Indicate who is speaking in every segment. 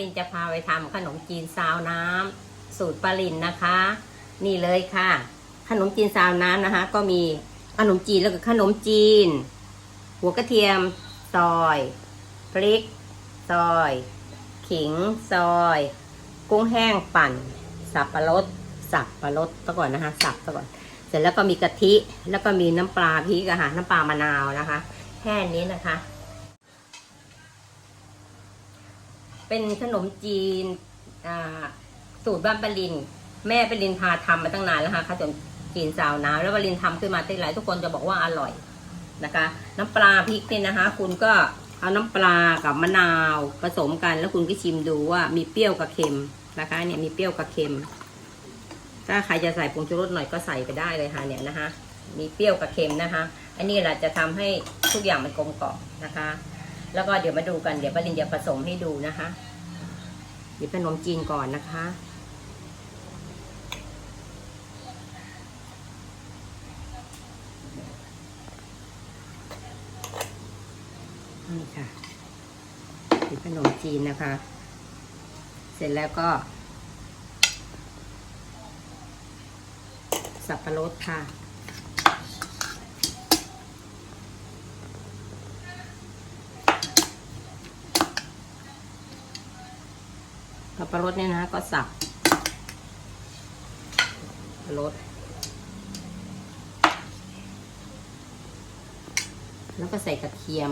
Speaker 1: ลินจะพาไปทำขนมจีนซาวน้ำสูตรปลาลินนะคะ นี่เลยค่ะ ขนมจีนซาวน้ำนะคะ ก็มีขนมจีนแล้วก็ขนมจีน หัวกระเทียมซอยพริกซอย ขิงซอย กุ้งแห้งปั่น สับปะรดสับปะรดซะก่อนนะคะ สับซะก่อน เสร็จแล้วก็มีกะทิแล้วก็มีน้ำปลาพริกอะค่ะน้ำปลามะนาวนะคะ แค่นี้นะคะ เป็นขนมจีนสูตรบ้านปรินแม่ปรินพาทำมาตั้งนานแล้วค่ะขนมจีนสาวน้ำแล้วปรินทำขึ้นมาตั้งหลายทุกคนจะบอกว่าอร่อยนะคะ น้ำปลาพริกเนี่ยนะคะ คุณก็เอาน้ำปลากับมะนาวผสมกันแล้วคุณก็ชิมดูว่ามีเปรี้ยวกับเค็มนะคะเนี่ยมีเปรี้ยวกับเค็ม ถ้าใครจะใส่ผงชูรสหน่อยก็ใส่ไปได้เลยค่ะเนี่ยนะคะ มีเปรี้ยวกับเค็มนะคะ อันนี้แหละจะทำให้ทุกอย่างมันกลมกล่อมนะคะ แล้วก็เดี๋ยวมาดูกันเดี๋ยวปรินจะผสมให้ดูนะคะหยิบขนมจีนก่อนนะคะ นี่ค่ะหยิบขนมจีนนะคะ เสร็จแล้วก็ สับปะรดค่ะ สับปะรดเนี่ยนะก็สับปะรด แล้วก็ใส่กระเทียม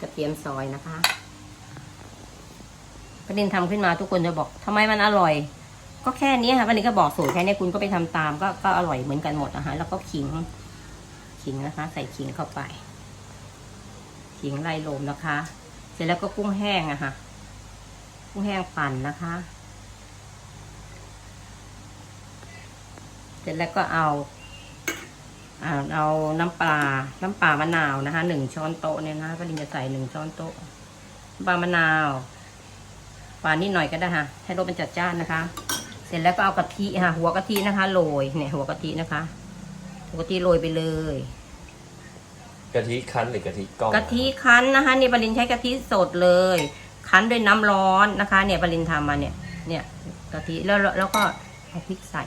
Speaker 1: กระเทียมซอยนะคะประเด็นทำขึ้นมาทุกคนจะบอกทำไมมันอร่อย ก็แค่นี้ค่ะวันนี้ก็บอกสูตรแค่นี้คุณก็ไปทำตามก็ก็อร่อยเหมือนกันหมดนะคะแล้วก็ขิงขิงนะคะ ใส่ขิงเข้าไปขิงไล่ลมนะคะ เสร็จแล้วก็กุ้งแห้งอะค่ะ กุ้งแห้งปั่นนะคะ เสร็จแล้วก็เอาอ่าเอาน้ำปลา น้ำปลามะนาวนะคะหนึ่งช้อนโต๊ะเนี่ยนะก็ลินจะใส่หนึ่งช้อนโต๊ะน้ำปลามะนาวปลานิดหน่อยก็ได้ค่ะให้รสมันจัดจ้านนะคะ เสร็จแล้วก็เอากะทิค่ะ หัวกะทินะคะโรยเนี่ย หัวกะทินะคะหัวกะทิโรยไปเลย
Speaker 2: กะทิคั้นหรือกะทิก้อง
Speaker 1: กะทิคั้นนะคะนี่ปรินใช้กะทิสดเลย คั้นด้วยน้ำร้อนนะคะเนี่ยปรินทำมาเนี่ย เนี่ยกะทิแล้วแล้วก็เอาพริกใส่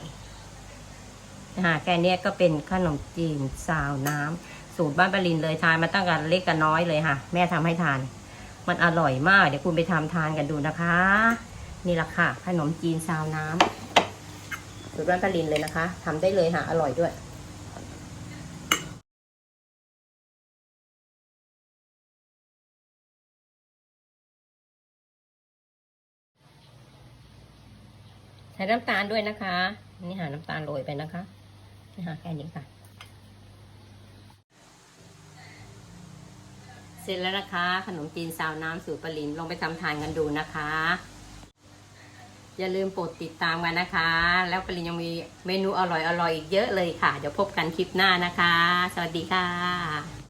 Speaker 1: นะแค่เนี้ยก็เป็นขนมจีนซาวน้ำสูตรบ้านปรินเลยทานมาตั้งแต่เล็กกันน้อยเลยค่ะ แม่ทำให้ทาน มันอร่อยมาก เดี๋ยวคุณไปทำทานกันดูนะคะ นี่แหละค่ะ ขนมจีนซาวน้ำสูตรบ้านปรินเลยนะคะทำได้เลยค่ะอร่อยด้วย ใส่น้ำตาลด้วยนะคะ นี่หาน้ำตาลโรยไปนะคะนี่หาแค่นี้ค่ะ เสร็จแล้วนะคะ ขนมจีนซาวน้ำสูตรปรินลองไปทำทานกันดูนะคะ อย่าลืมโปรดติดตามกันนะคะ แล้วปรินยังมีเมนูอร่อยๆอีกเยอะเลยค่ะ เดี๋ยวพบกันคลิปหน้านะคะ สวัสดีค่ะ